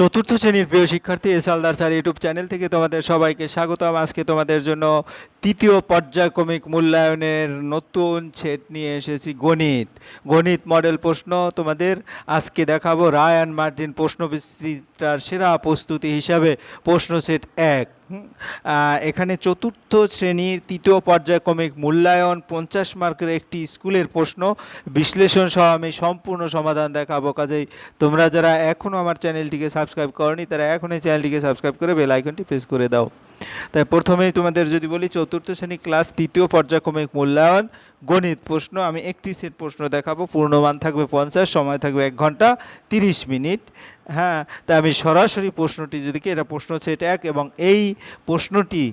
চতুর্থ শ্রেণির প্রিয় শিক্ষার্থী S Aldar sir YouTube channel থেকে তোমাদের সবাইকে স্বাগতম। আজকে তোমাদের জন্য তৃতীয় পর্যায়ক্রমিক মূল্যায়নের নতুন ছেট নিয়ে এসেছি গণিত। গণিত মডেল প্রশ্ন তোমাদের। আজকে দেখাবো রায় অ্যান্ড মার্টিন প্রশ্ন বিস্তৃতার সেরা প্রস্তুতি হিসাবে প্রশ্ন সেট এক। এখানে চতুর্থ শ্রেণির তৃতীয় পর্যায়ক্রমিক মূল্যায়ন পঞ্চাশ মার্কের একটি স্কুলের প্রশ্ন বিশ্লেষণ সহ আমি সম্পূর্ণ সমাধান দেখাবো। কাজেই তোমরা যারা এখনও আমার চ্যানেলটিকে সাবস্ক্রাইব করনি, তারা এখনই চ্যানেলটিকে সাবস্ক্রাইব করে বেল আইকনটি প্রেস করে দাও। তাই প্রথমেই তোমাদের যদি বলি চতুর্থ শ্রেণি ক্লাস তৃতীয় পর্যায়ক্রমিক মূল্যায়ন গণিত প্রশ্ন। আমি একটি সেট প্রশ্ন দেখাবো। পূর্ণমান থাকবে পঞ্চাশ, সময় থাকবে এক ঘণ্টা তিরিশ মিনিট। হ্যাঁ তা আমি সরাসরি প্রশ্নটি যদি কি, এটা প্রশ্ন সেট এক, এবং এই প্রশ্নটি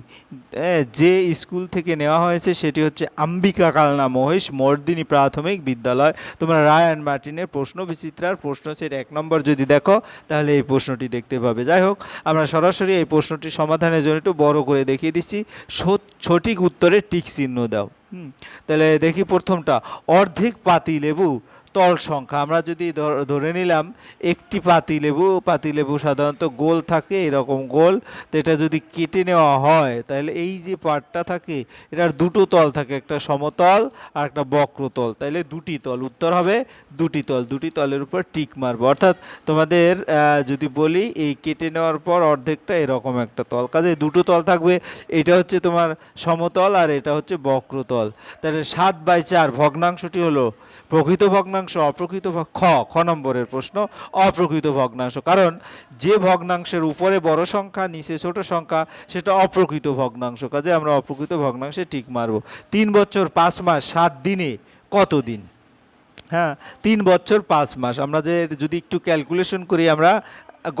যে স্কুল থেকে নেওয়া হয়েছে সেটি হচ্ছে আম্বিকা কালনা মহেশ মর্দিনী প্রাথমিক বিদ্যালয়। তোমরা রায় অ্যান্ড মার্টিনের প্রশ্ন, বিচিত্রার প্রশ্ন সেট এক নম্বর যদি দেখো, তাহলে এই প্রশ্নটি দেখতে পাবে। যাই হোক, আমরা সরাসরি এই প্রশ্নটি সমাধানের জন্য একটু বড় করে দেখিয়ে দিচ্ছি। সঠিক উত্তরে টিক চিহ্ন দাও। হুম, তাহলে দেখি প্রথমটা, অর্ধেক পাতি লেবু তল সংখ্যা। আমরা যদি ধরে নিলাম একটি পাতি লেবু পাতি লেবু সাধারণত গোল থাকে, এরকম গোল, তো এটা যদি কেটে নেওয়া হয়, তাহলে এই যে পার্টটা থাকে, এটার দুটো তল থাকে, একটা সমতল আর একটা বক্রতল। তাহলে দুটি তল, উত্তর হবে দুটি তল, দুটি তলের উপর টিক মারবো। অর্থাৎ তোমাদের যদি বলি, এই কেটে নেওয়ার পর অর্ধেকটা এরকম একটা তল, কাজে দুটো তল থাকবে, এটা হচ্ছে তোমার সমতল আর এটা হচ্ছে বক্রতল। তাহলে সাত বাই চার ভগ্নাংশটি হলো প্রকৃত ভগ্নাংশ অপ্রকৃত ভগ- খ খ নম্বরের প্রশ্ন, অপ্রকৃত ভগ্নাংশ। কারণ যে ভগ্নাংশের উপরে বড় সংখ্যা, নিচে ছোট সংখ্যা, সেটা অপ্রকৃত ভগ্নাংশ। কাজে আমরা অপ্রকৃত ভগ্নাংশে টিক মারব। তিন বছর পাঁচ মাস, সাত দিনে কত দিন? হ্যাঁ তিন বছর পাঁচ মাস। আমরা যে যদি একটু ক্যালকুলেশন করি আমরা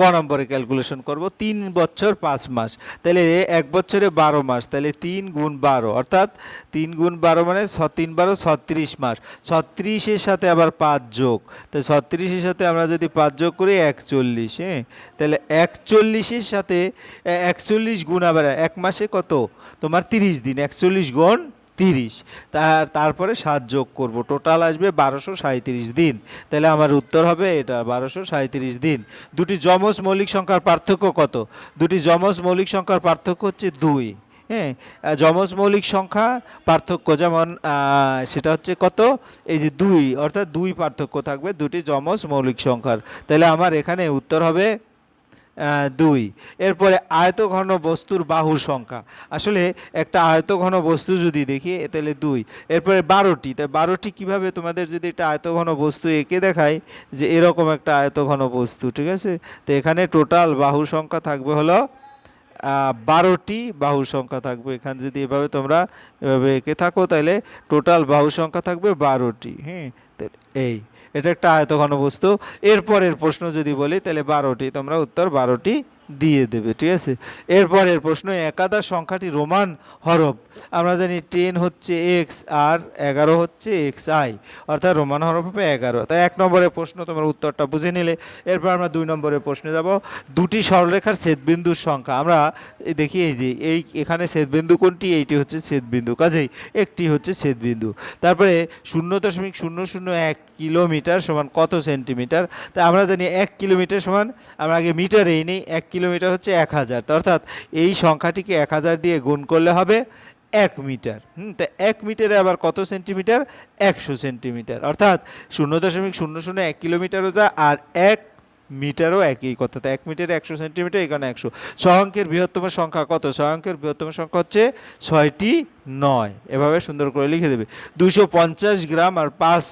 গ নম্বরে ক্যালকুলেশন করব, তিন বছর পাঁচ মাস। তাহলে এক বছরে বারো মাস তাহলে তিন গুণ বারো, অর্থাৎ তিন গুণ বারো মানে ছ, তিন বারো ছত্রিশ মাস। ছত্রিশের সাথে আবার পাঁচ যোগ, তাই ছত্রিশের সাথে আমরা যদি পাঁচ যোগ করি, একচল্লিশ হ্যাঁ? তাহলে একচল্লিশের সাথে একচল্লিশ গুণ আবার এক মাসে কত? তোমার তিরিশ দিন, একচল্লিশ গুণ তিরিশ। তার, তারপরে সাত যোগ করব। টোটাল আসবে বারোশো সাঁত্রিশ দিন। তাহলে আমার উত্তর হবে এটা, বারোশো সাঁত্রিশ দিন। দুটি যমজ মৌলিক সংখ্যার পার্থক্য কত? দুটি যমজ মৌলিক সংখ্যার পার্থক্য হচ্ছে দুই। হ্যাঁ? যমজ মৌলিক সংখ্যা পার্থক্য যেমন সেটা হচ্ছে কত? এই যে দুই, অর্থাৎ দুই পার্থক্য থাকবে দুটি যমজ মৌলিক সংখ্যার। তাহলে আমার এখানে উত্তর হবে দুই। এরপরে আয়তঘন বস্তুর বাহুর সংখ্যা। আসলে একটা আয়তঘন বস্তু যদি দেখি তাহলে দুই। এরপরে বারোটি। তাই বারোটি কীভাবে তোমাদের যদি একটা আয়তঘন বস্তু এঁকে দেখায় যে এরকম একটা আয়তঘন বস্তু, ঠিক আছে? তো এখানে টোটাল বাহু সংখ্যা থাকবে হলো বারোটি বাহু সংখ্যা থাকবে। এখানে যদি এভাবে তোমরা এভাবে এঁকে থাকো, তাহলে টোটাল বাহু সংখ্যা থাকবে বারোটি। হ্যাঁ এই। এটা একটা আয়তঘন বস্তু এরপরের প্রশ্ন যদি বলি তাহলে বারোটি তোমরা উত্তর বারোটি দিয়ে দেবে, ঠিক আছে? এরপরের প্রশ্ন, একাদশ সংখ্যাটি রোমান হরফ। আমরা জানি টেন হচ্ছে এক্স আর এগারো হচ্ছে এক্স আই অর্থাৎ রোমান হরফ হবে এগারো। তাই এক নম্বরের প্রশ্ন, তোমার উত্তরটা বুঝে নিলে। এরপর আমরা দুই নম্বরের প্রশ্নে যাব। দুটি সরলরেখার ছেদবিন্দুর সংখ্যা। আমরা দেখি এই যে, এই এখানে ছেদবিন্দু কোনটি? এইটি হচ্ছে ছেদবিন্দু। কাজেই একটি হচ্ছে ছেদবিন্দু। তারপরে শূন্য দশমিক শূন্য শূন্য এক কিলোমিটার সমান কত সেন্টিমিটার? তা আমরা জানি এক কিলোমিটার সমান, আমরা আগে মিটারেই নেই, এক কিলোমিটার হচ্ছে এক হাজার। অর্থাৎ এই সংখ্যাটিকে এক হাজার দিয়ে গুণ করলে হবে এক মিটার। হুম, তা এক মিটারে আবার কত সেন্টিমিটার? একশো সেন্টিমিটার। অর্থাৎ শূন্য দশমিক শূন্য শূন্য এক কিলোমিটারও যা আর এক মিটারও একই কথা। এক মিটারে একশো সেন্টিমিটার, এখানে একশো। ছয় বৃহত্তম সংখ্যা কত? ছয় বৃহত্তম সংখ্যা হচ্ছে ছয়টি নয়। এভাবে সুন্দর করে লিখে দেবে। দুশো পঞ্চাশ গ্রাম আর পাঁচ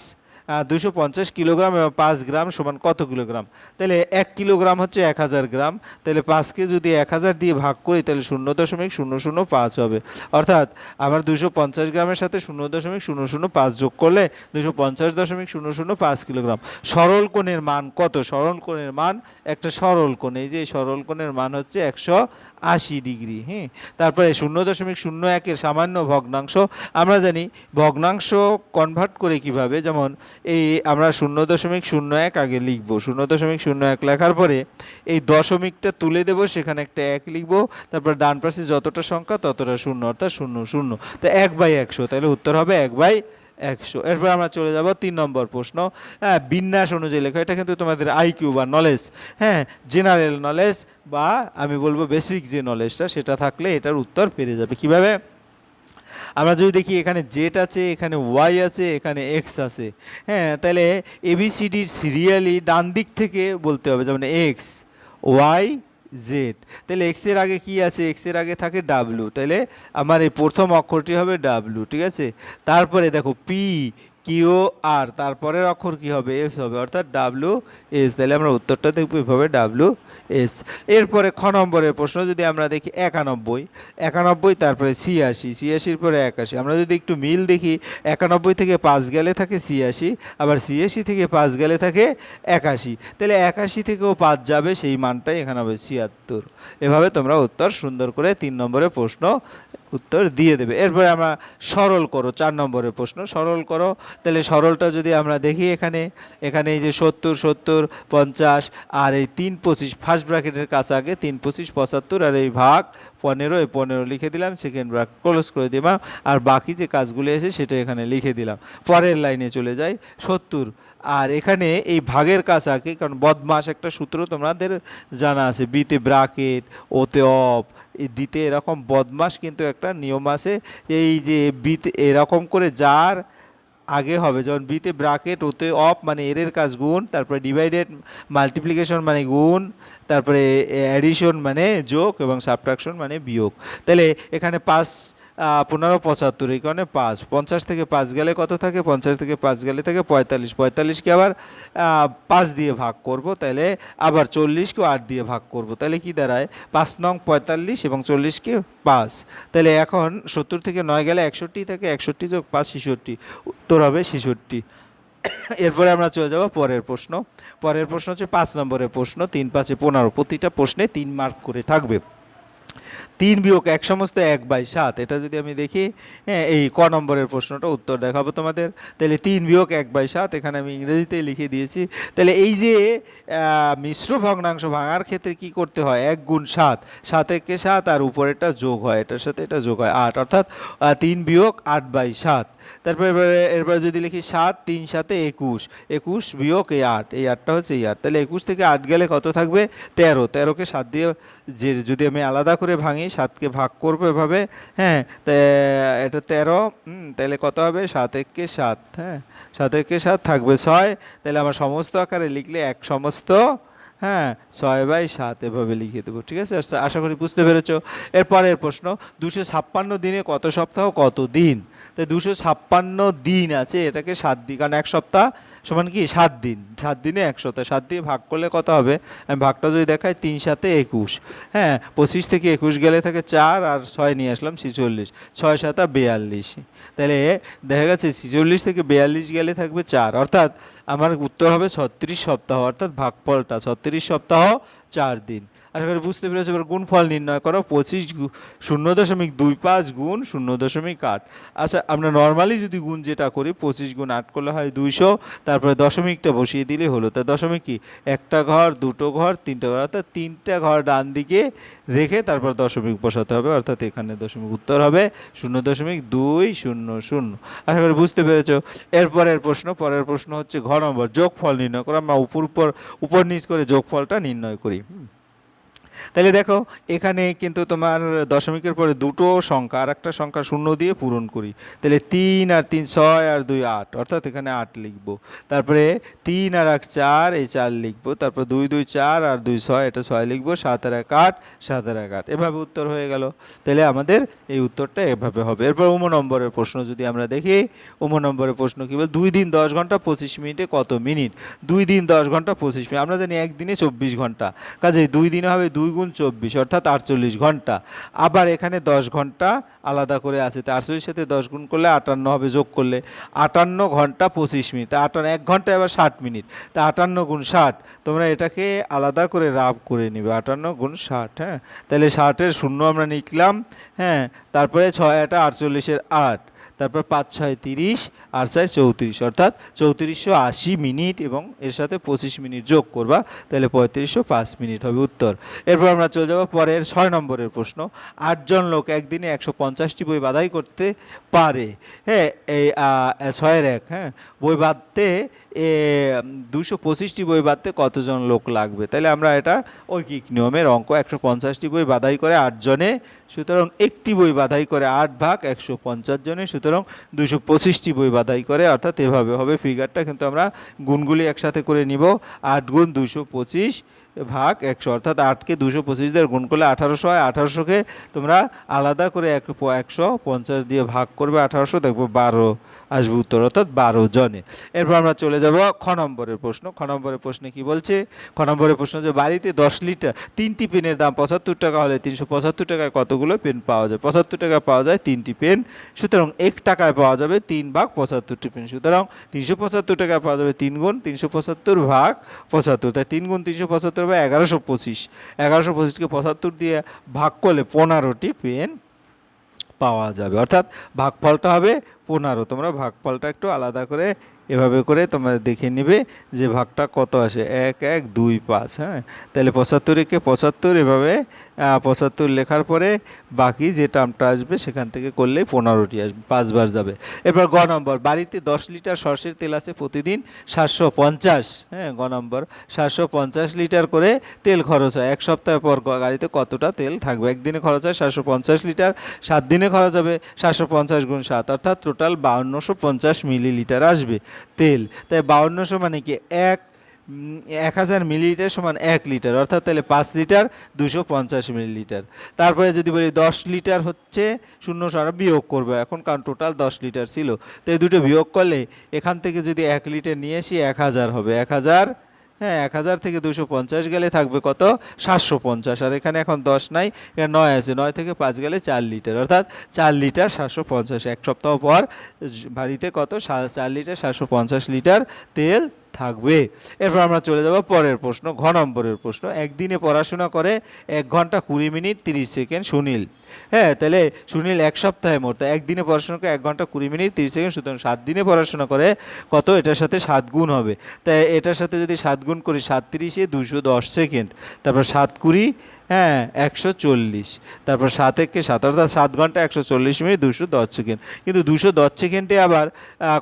দুশো পঞ্চাশ কিলোগ্রাম এবং পাঁচ গ্রাম সমান কত কিলোগ্রাম? তাহলে এক কিলোগ্রাম হচ্ছে এক হাজার গ্রাম। তাহলে পাঁচকে যদি এক হাজার দিয়ে ভাগ করি, তাহলে শূন্য দশমিক শূন্য শূন্য পাঁচ হবে। অর্থাৎ আমার দুশো পঞ্চাশ গ্রামের সাথে শূন্য দশমিক শূন্য শূন্য পাঁচ যোগ করলে দুশো পঞ্চাশ দশমিক শূন্য শূন্য পাঁচ কিলোগ্রাম। সরল কোণের মান কত? সরল কোণের মান একটা সরল কোণ। এই যে সরল কোণের মান হচ্ছে একশো আশি ডিগ্রি হ্যাঁ? তারপরে শূন্য দশমিক শূন্য একের সামান্য ভগ্নাংশ। আমরা জানি ভগ্নাংশ কনভার্ট করে কীভাবে? যেমন এই আমরা শূন্য দশমিক শূন্য এক আগে লিখব। শূন্য দশমিক শূন্য এক লেখার পরে এই দশমিকটা তুলে দেব, সেখানে একটা এক লিখব। তারপর ডান পাশে যতটা সংখ্যা ততটা শূন্য, অর্থাৎ শূন্য শূন্য। তো এক বাই একশো, তাহলে উত্তর হবে এক বাই একশো। এরপর আমরা চলে যাব তিন নম্বর প্রশ্ন। হ্যাঁ বিন্যাস অনুযায়ী লেখা, এটা কিন্তু তোমাদের আইকিউ বা নলেজ হ্যাঁ জেনারেল নলেজ বা আমি বলব বেসিক যে নলেজটা সেটা থাকলে এটার উত্তর পেরে যাবে। কীভাবে? আমরা যদি দেখি এখানে জেড আছে, এখানে ওয়াই আছে, এখানে এক্স আছে। হ্যাঁ তাহলে এবিসিডির সিরিয়ালি ডান দিক থেকে বলতে হবে, যেমন এক্স ওয়াই জেড তাহলে এক্সের আগে কি আছে? এক্সের আগে থাকে ডাব্লু তাহলে আমার এই প্রথম অক্ষরটি হবে ডাব্লু ঠিক আছে? তারপরে দেখো পি কিউ আর, তারপরের অক্ষর কি হবে? এস হবে, অর্থাৎ ডাব্লু এস তাহলে আমরা উত্তরটা দেখব এভাবে ডাব্লু এস এরপরে খ নম্বরের প্রশ্ন, যদি আমরা দেখি একানব্বই একানব্বই, তারপরে ছিয়াশি, ছিয়াশির পরে একাশি। আমরা যদি একটু মিল দেখি, একানব্বই থেকে পাঁচ গেলে থাকে ছিয়াশি, আবার ছিয়াশি থেকে পাঁচ গেলে থাকে একাশি। তাহলে একাশি থেকেও পাঁচ যাবে, সেই মানটাই এখানে হবে ছিয়াত্তর। এভাবে তোমরা উত্তর সুন্দর করে তিন নম্বরের প্রশ্ন উত্তর দিয়ে দেবে। এরপরে আমরা সরল করো, চার নম্বরের প্রশ্ন। সরল করো, তাহলে সরলটা যদি আমরা দেখি এখানে এখানে এই যে সত্তর সত্তর, পঞ্চাশ, আর এই তিন পঁচিশ ফার্স্ট ব্র্যাকেটের কাছে আগে তিন পঁচিশ, পঁচাত্তর, আর এই ভাগ পনেরো, এই পনেরো লিখে দিলাম সেকেন্ড ব্র্যাকেট ক্লোজ করে দিলাম, আর বাকি যে কাজগুলো এসে সেটা এখানে লিখে দিলাম। পরের লাইনে চলে যাই, সত্তর আর এখানে এই ভাগের কাছে আগে কারণ বদমাস একটা সূত্র তোমাদের জানা আছে, বিতে ব্রাকেট, ওতে অফ ডিতে এরকম বদমাস কিন্তু একটা নিয়ম আছে, এই যে বিতে এরকম করে যার আগে হবে, যেমন বিতে ব্রাকেট, ওতে অফ মানে এর কাজ গুণ, তারপরে ডিভাইডেড, মাল্টিপ্লিকেশন মানে গুণ, তারপরে অ্যাডিশন মানে যোগ এবং সাবট্রাকশন মানে বিয়োগ। তাহলে এখানে পাঁচ পনেরো পঁচাত্তর, এই কারণে পাঁচ। পঞ্চাশ থেকে পাঁচ গেলে কত থাকে? পঞ্চাশ থেকে পাঁচ গেলে থাকে পঁয়তাল্লিশ। পঁয়তাল্লিশকে আবার পাঁচ দিয়ে ভাগ করব, তাহলে আবার চল্লিশকে আট দিয়ে ভাগ করব। তাহলে কি দাঁড়ায়? পাঁচ নং পঁয়তাল্লিশ এবং চল্লিশকে পাঁচ। তাহলে এখন সত্তর থেকে নয় গেলে একষট্টি থাকে, একষট্টি যোগ পাঁচ, ছেষট্টি। উত্তর হবে ছেষট্টি। এরপরে আমরা চলে যাব পরের প্রশ্ন। পরের প্রশ্ন হচ্ছে পাঁচ নম্বরের প্রশ্ন, তিন পাঁচে পনেরো। প্রতিটা প্রশ্নে তিন মার্ক করে থাকবে। তিন বিয়োগ এক সমস্ত এক বাই সাত। এটা যদি আমি দেখি হ্যাঁ এই ক নম্বরের প্রশ্নটা উত্তর দেখাবো তোমাদের। তাহলে তিন বিয়োগ এক বাই সাত, এখানে আমি ইংরেজিতেই লিখে দিয়েছি। তাহলে এই যে মিশ্র ভগ্নাংশ ভাঙার ক্ষেত্রে কি করতে হয়? এক গুণ সাত। সাত একে সাত আর উপরেরটা যোগ হয়। এটার সাথে এটা যোগ হয় আট। অর্থাৎ তিন বিয়োগ আট বাই সাত। তারপরে এরপরে যদি লিখি সাত, তিন সাথে একুশ। একুশ বিয়োগ এই আট। এই আটটা হচ্ছে এই আট। তাহলে একুশ থেকে আট গেলে কত থাকবে? তেরো। তেরোকে সাত দিয়ে যে, যদি আমি আলাদা করে ভাঙি, সাতকে ভাগ করব এভাবে হ্যাঁ এটা তেরো তাহলে কত হবে? সাত একে সাত হ্যাঁ সাত একে সাত থাকবে ছয় তাহলে আমার সমস্ত আকারে লিখলে এক সমস্ত হ্যাঁ ছয় বাই সাত এভাবে লিখে দেবো, ঠিক আছে? আশা- করি বুঝতে পেরেছ। এরপরের প্রশ্ন, দুশো ছাপ্পান্ন দিনে কত সপ্তাহ, কত দিন? তাই দুশো ছাপ্পান্ন দিন আছে, এটাকে সাত দিন কারণ এক সপ্তাহ সমান কি? সাত দিন। সাত দিনে এক সপ্তাহ সাত দিয়ে ভাগ করলে কত হবে? আমি ভাগটা যদি দেখাই, তিন সাতে একুশ। হ্যাঁ পঁচিশ থেকে একুশ গেলে থাকে চার, আর ছয় নিয়ে আসলাম ছিচল্লিশ। ছয় সাতা বেয়াল্লিশ। তাহলে দেখা গেছে ছিচল্লিশ থেকে বেয়াল্লিশ গেলে থাকবে চার। অর্থাৎ আমার উত্তর হবে ছত্রিশ সপ্তাহ, অর্থাৎ ভাগফলটা, ছত্রিশ সপ্তাহ চার দিন। আশা করি বুঝতে পেরেছ, এবার গুণফল নির্ণয় করো, পঁচিশ শূন্য দশমিক দুই পাঁচ গুণ শূন্য দশমিক আট। আচ্ছা আমরা নর্মালি যদি গুণ যেটা করি, পঁচিশ গুণ আট করলে হয় দুইশো, তারপরে দশমিকটা বসিয়ে দিলে হলো। তা দশমিক কি? একটা ঘর, দুটো ঘর, তিনটা ঘর, অর্থাৎ তিনটা ঘর ডান দিকে রেখে তারপর দশমিক বসাতে হবে, অর্থাৎ এখানে দশমিক উত্তর হবে, শূন্য দশমিক দুই শূন্য শূন্য। আশা করি বুঝতে পেরেছ। এরপরের প্রশ্ন, পরের প্রশ্ন হচ্ছে ঘ নম্বর, যোগফল নির্ণয় করো। আমরা উপর উপর উপর নিচ করে যোগফলটা নির্ণয় করি। হুম। তাহলে দেখো, এখানে কিন্তু তোমার দশমিকের পরে দুটো সংখ্যা আর একটা সংখ্যা শূন্য দিয়ে পূরণ করি। তাহলে তিন আর তিন, ছয় আর দুই, আট, অর্থাৎ এখানে আট লিখব। তারপরে তিন আর এক, চার, এই চার লিখব। তারপর দুই দুই, চার আর দুই, ছয়, এটা ছয় লিখব, সাত আর এক, আট, সাত আর এক, আট। এভাবে উত্তর হয়ে গেল। তাহলে আমাদের এই উত্তরটা এভাবে হবে। এরপর উম নম্বরের প্রশ্ন যদি আমরা দেখি, উম নম্বরের প্রশ্ন কী বল, দুই দিন দশ ঘণ্টা পঁচিশ মিনিটে কত মিনিট? দুই দিন দশ ঘণ্টা পঁচিশ মিনিট। আমরা জানি একদিনে চব্বিশ ঘণ্টা। কাজে দুই দিনে হবে দুই গুণ চব্বিশ, অর্থাৎ আটচল্লিশ ঘণ্টা। আবার এখানে দশ ঘণ্টা আলাদা করে আছে, তো আটচল্লিশ সাথে দশ গুণ করলে আটান্ন হবে, যোগ করলে আটান্ন ঘণ্টা পঁচিশ মিনিট। তা আটান্ন, এক ঘণ্টা এবার ষাট মিনিট। তা আটান্ন গুণ ষাট, তোমরা এটাকে আলাদা করে রাব করে নিবে, আটান্ন গুণ ষাট হ্যাঁ? তাহলে ষাটের শূন্য আমরা লিখলাম হ্যাঁ? তারপরে ছয় আটা আটচল্লিশের আট। তারপর পাঁচ, ছয়, তিরিশ আর চার, চৌত্রিশ। অর্থাৎ চৌত্রিশশো আশি মিনিট এবং এর সাথে পঁচিশ মিনিট যোগ করবা, তাহলে পঁয়ত্রিশশো পাঁচ মিনিট হবে উত্তর। এরপর আমরা চলে যাব পরের ছয় নম্বরের প্রশ্ন। আটজন লোক একদিনে একশো পঞ্চাশটি বই বাধাই করতে পারে। হ্যাঁ এই ছয়ের এক হ্যাঁ। বই বাঁধতে দুশো পঁচিশটি বই বাঁধতে কতজন লোক লাগবে? তাহলে আমরা এটা ঐকিক নিয়মের অঙ্ক, একশো পঞ্চাশটি বই বাধাই করে আটজনে সুতরাং একটি বই বাধাই করে আট ভাগ, একশো পঞ্চাশ জনে, সুতরাং দুশো পঁচিশটি বই বাধাই করে, অর্থাৎ এভাবে হবে ফিগারটা কিন্তু আমরা গুণগুলি একসাথে করে নিব, আট গুণ দুশো পঁচিশ ভাগ একশো, অর্থাৎ আটকে দুশো পঁচিশ দিয়ে গুণ করলে আঠারোশো হয়। আঠারোশোকে তোমরা আলাদা করে এক একশো পঞ্চাশ দিয়ে ভাগ করবে আঠারোশো, দেখব বারো আসবে উত্তর, অর্থাৎ বারো জনে। এরপর আমরা চলে যাব খ নম্বরের প্রশ্ন। খ নম্বরের প্রশ্নে কি বলছে? খ নম্বরের প্রশ্ন যে বাড়িতে দশ লিটার তিনটি পেনের দাম পঁচাত্তর টাকা হলে তিনশো পঁচাত্তর টাকায় কতগুলো পেন পাওয়া যায়? পঁচাত্তর টাকায় পাওয়া যায় তিনটি পেন, সুতরাং এক টাকায় পাওয়া যাবে তিন ভাগ পঁচাত্তরটি পেন। সুতরাং তিনশো পঁচাত্তর টাকায় পাওয়া যাবে তিন গুণ, তিনশো পঁচাত্তর ভাগ পঁচাত্তর। তাই তিন গুণ তিনশো পঁচাত্তর বা এগারোশো পঁচিশ। এগারোশো পঁচিশকে পঁচাত্তর দিয়ে ভাগ করলে পনেরোটি পেন পাওয়া যাবে। অর্থাৎ ভাগফলটা হবে পনেরো। তোমরা ভাগফলটা একটু আলাদা করে এভাবে করে তোমরা দেখে নিবে যে ভাগটা কত আসে। এক এক, দুই, পাঁচ হ্যাঁ? তাহলে পঁচাত্তরকে পঁচাত্তর এভাবে পঁচাত্তর লেখার পরে বাকি যে টার্মটা আসবে সেখান থেকে করলেই পনেরোটি আসবে পাঁচবার যাবে। এরপর গ নম্বর, বাড়িতে দশ লিটার সর্ষের তেল আছে প্রতিদিন সাতশো পঞ্চাশ হ্যাঁ? গ নম্বর, সাতশো পঞ্চাশ লিটার করে তেল খরচ হয়। এক সপ্তাহ পর গাড়িতে কতটা তেল থাকবে? একদিনে খরচ হয় সাতশো পঞ্চাশ লিটার, সাত দিনে খরচ হবে সাতশো পঞ্চাশ গুণ সাত, অর্থাৎ টোটাল বাউন্নশো পঞ্চাশ মিলিলিটার আসবে। তেল। তাই বাউন্নশো মানে কি? এক এক হাজার মিলিলিটার সমান এক লিটার। অর্থাৎ তাহলে পাঁচ লিটার দুশো পঞ্চাশ মিলিলিটার। তারপরে যদি বলি দশ লিটার হচ্ছে শূন্য সারা বিয়োগ করবে। এখন কারণ টোটাল দশ লিটার ছিল। তো এই দুটো বিয়োগ করলে এখান থেকে যদি এক লিটার নিয়ে আসি, এক হাজার হবে। এক হাজার হ্যাঁ এক হাজার থেকে দুশো পঞ্চাশ গেলে থাকবে কত? সাতশো পঞ্চাশ। আর এখানে এখন দশ নাই নয় আছে। নয় থেকে পাঁচ গেলে চার লিটার। অর্থাৎ চার লিটার সাতশো পঞ্চাশ। এক সপ্তাহ পর, বাড়িতে কত? চার লিটার সাতশো পঞ্চাশ লিটার তেল থাকবে। এরপর আমরা চলে যাব পরের প্রশ্ন, ঘ নম্বরের প্রশ্ন। একদিনে পড়াশোনা করে এক ঘণ্টা কুড়ি মিনিট তিরিশ সেকেন্ড সুনীল। হ্যাঁ তাহলে সুনীল এক সপ্তাহে মোট একদিনে পড়াশোনা করে এক ঘণ্টা কুড়ি মিনিট তিরিশ সেকেন্ড, সুতরাং সাত দিনে পড়াশোনা করে কত? এটার সাথে সাত গুণ হবে। তাই এটার সাথে যদি সাত গুণ করি সাত তিরিশে দুশো দশ সেকেন্ড। তারপর সাত কুড়ি হ্যাঁ একশো চল্লিশ। তারপর সাত একে সাত, অর্থাৎ সাত ঘণ্টা একশো চল্লিশ মিনিট দুশো দশ সেকেন্ড। কিন্তু দুশো দশ সেকেন্ডে আবার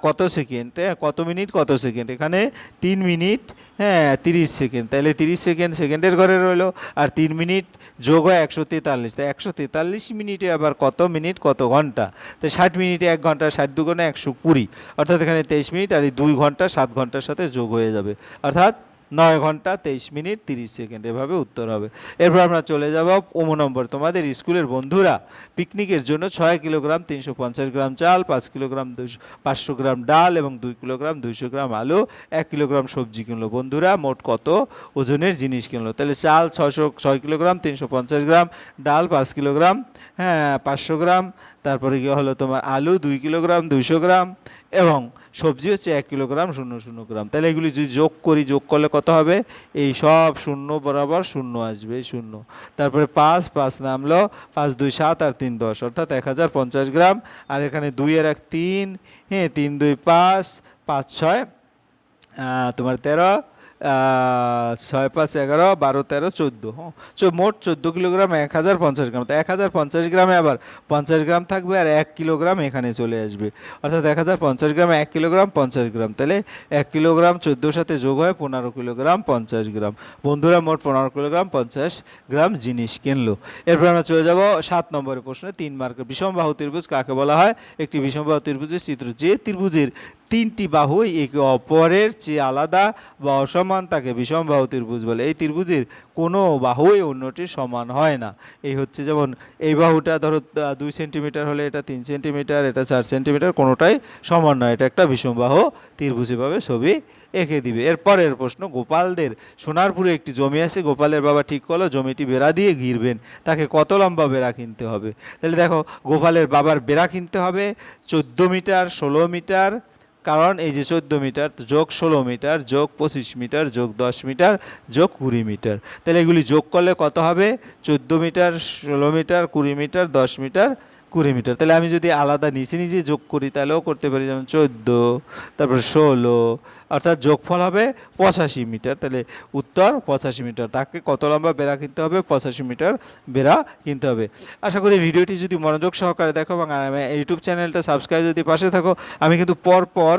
কত সেকেন্ড? হ্যাঁ কত মিনিট? কত সেকেন্ড? এখানে তিন মিনিট হ্যাঁ তিরিশ সেকেন্ড। তাহলে তিরিশ সেকেন্ড সেকেন্ডের ঘরে রইল, আর তিন মিনিট যোগ হয় একশো তেতাল্লিশ। তাই একশো তেতাল্লিশ মিনিটে আবার কত মিনিট? কত ঘণ্টা? তো ষাট মিনিটে এক ঘণ্টা, ষাট দুগুণে একশো কুড়ি। অর্থাৎ এখানে তেইশ মিনিট, আর এই দুই ঘণ্টা, সাত ঘণ্টার সাথে যোগ হয়ে যাবে। অর্থাৎ নয় ঘণ্টা তেইশ মিনিট তিরিশ সেকেন্ড, এভাবে উত্তর হবে। এরপর আমরা চলে যাব ওমো নম্বর। তোমাদের স্কুলের বন্ধুরা পিকনিকের জন্য ছয় কিলোগ্রাম, তিনশো পঞ্চাশ গ্রাম চাল, পাঁচ কিলোগ্রাম দুশো পাঁচশো গ্রাম ডাল এবং দুই কিলোগ্রাম, দুইশো গ্রাম আলু, এক কিলোগ্রাম সবজি কিনলো। বন্ধুরা, মোট কত ওজনের জিনিস কিনলো? তাহলে চাল ছশো ছয় কিলোগ্রাম, তিনশো পঞ্চাশ গ্রাম, ডাল পাঁচ কিলোগ্রাম হ্যাঁ পাঁচশো গ্রাম তারপরে কি হলো তোমার আলু দুই কিলোগ্রাম, দুইশো গ্রাম এবং সবজি হচ্ছে এক কিলোগ্রাম, শূন্য শূন্য গ্রাম। তাহলে এগুলি যদি যোগ করি, যোগ করলে কত হবে? এই সব শূন্য বরাবর শূন্য আসবে শূন্য। তারপরে পাঁচ পাঁচ নামলো, পাঁচ, দুই, সাত আর তিন, দশ। অর্থাৎ এক হাজার পঞ্চাশ গ্রাম। আর এখানে দুইয়ের এক তিন হ্যাঁ তিন, দুই, পাঁচ পাঁচ, ছয় তোমার তেরো ছয় পাঁচ এগারো, বারো, তেরো, চোদ্দ। হ্যাঁ মোট চোদ্দ কিলোগ্রাম এক হাজার পঞ্চাশ গ্রাম। তো এক হাজার পঞ্চাশ গ্রামে আবার পঞ্চাশ গ্রাম থাকবে আর এক কিলোগ্রাম এখানে চলে আসবে। অর্থাৎ এক হাজার পঞ্চাশ গ্রামে এক কিলোগ্রাম পঞ্চাশ গ্রাম। তাহলে এক কিলোগ্রাম চোদ্দোর সাথে যোগ হয় পনেরো কিলোগ্রাম পঞ্চাশ গ্রাম। বন্ধুরা, মোট পনেরো কিলোগ্রাম পঞ্চাশ গ্রাম জিনিস কিনলো। এরপর আমরা চলে যাব সাত নম্বরের প্রশ্নে, তিন মার্কের বিষমবাহু ত্রিভুজ কাকে বলা হয়? একটি বিষম বিষমবাহু ত্রিভুজের চিত্র যে ত্রিভুজের তিনটি বাহু একে অপরের চেয়ে আলাদা বা অসমান তাকে বিষমবাহু ত্রিভুজ বলে। এই ত্রিভুজের কোনো বাহুই অন্যটির সমান হয় না। এই হচ্ছে যেমন এই বাহুটা ধরো দুই সেন্টিমিটার হলে এটা তিন সেন্টিমিটার, এটা চার সেন্টিমিটার, কোনোটাই সমান নয়। এটা একটা বিষমবাহু ত্রিভুজ এভাবে ছবি এঁকে দিবে। এরপরের প্রশ্ন, গোপালদের সোনারপুরে একটি জমি আছে, গোপালের বাবা ঠিক করল, জমিটি বেড়া দিয়ে ঘিরবেন, তাকে কত লম্বা বেড়া কিনতে হবে? তাহলে দেখো, গোপালের বাবার বেড়া কিনতে হবে, চোদ্দ মিটার, ষোলো মিটার কারণ এই যে চোদ্দ মিটার, যোগ ষোলো মিটার, যোগ পঁচিশ মিটার, যোগ দশ মিটার, যোগ কুড়ি মিটার। তাহলে এগুলি যোগ করলে কত হবে? চোদ্দ মিটার, ষোলো মিটার, কুড়ি মিটার, দশ মিটার কুড়ি মিটার। তাহলে আমি যদি আলাদা নিচে নিজে যোগ করি, তাহলেও করতে পারি। যেমন চোদ্দ, তারপর ষোলো, অর্থাৎ যোগফল হবে পঁচাশি মিটার। তাহলে উত্তর পঁচাশি মিটার। তাকে কত লম্বা বেড়া কিনতে হবে? পঁচাশি মিটার বেড়া কিনতে হবে। আশা করি ভিডিওটি যদি মনোযোগ সহকারে দেখো এবং ইউটিউব চ্যানেলটা সাবস্ক্রাইব যদি পাশে থাকো, আমি কিন্তু পর পর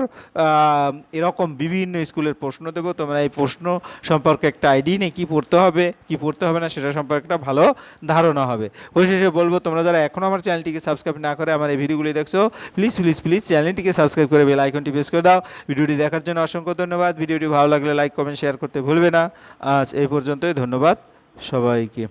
এরকম বিভিন্ন স্কুলের প্রশ্ন দেবো। তোমরা এই প্রশ্ন সম্পর্কে একটা আইডি নেই কী পড়তে হবে, কি পড়তে হবে না, সেটা সম্পর্কে একটা ভালো ধারণা হবে। পরিশেষে বলব, তোমরা যারা এখনও আমার চ্যানেলটিকে সাবস্ক্রাইব না করে আমার এই ভিডিওগুলি দেখছ প্লিজ প্লিজ প্লিজ চ্যানেলটিকে সাবস্ক্রাইব করে বেল আইকনটি প্রেস করে দাও। ভিডিওটি দেখার জন্য অসংখ্য ধন্যবাদ। ভিডিওটি ভালো লাগলে লাইক কমেন্ট শেয়ার করতে ভুলবে না। আজ এই পর্যন্তই, ধন্যবাদ সবাইকে।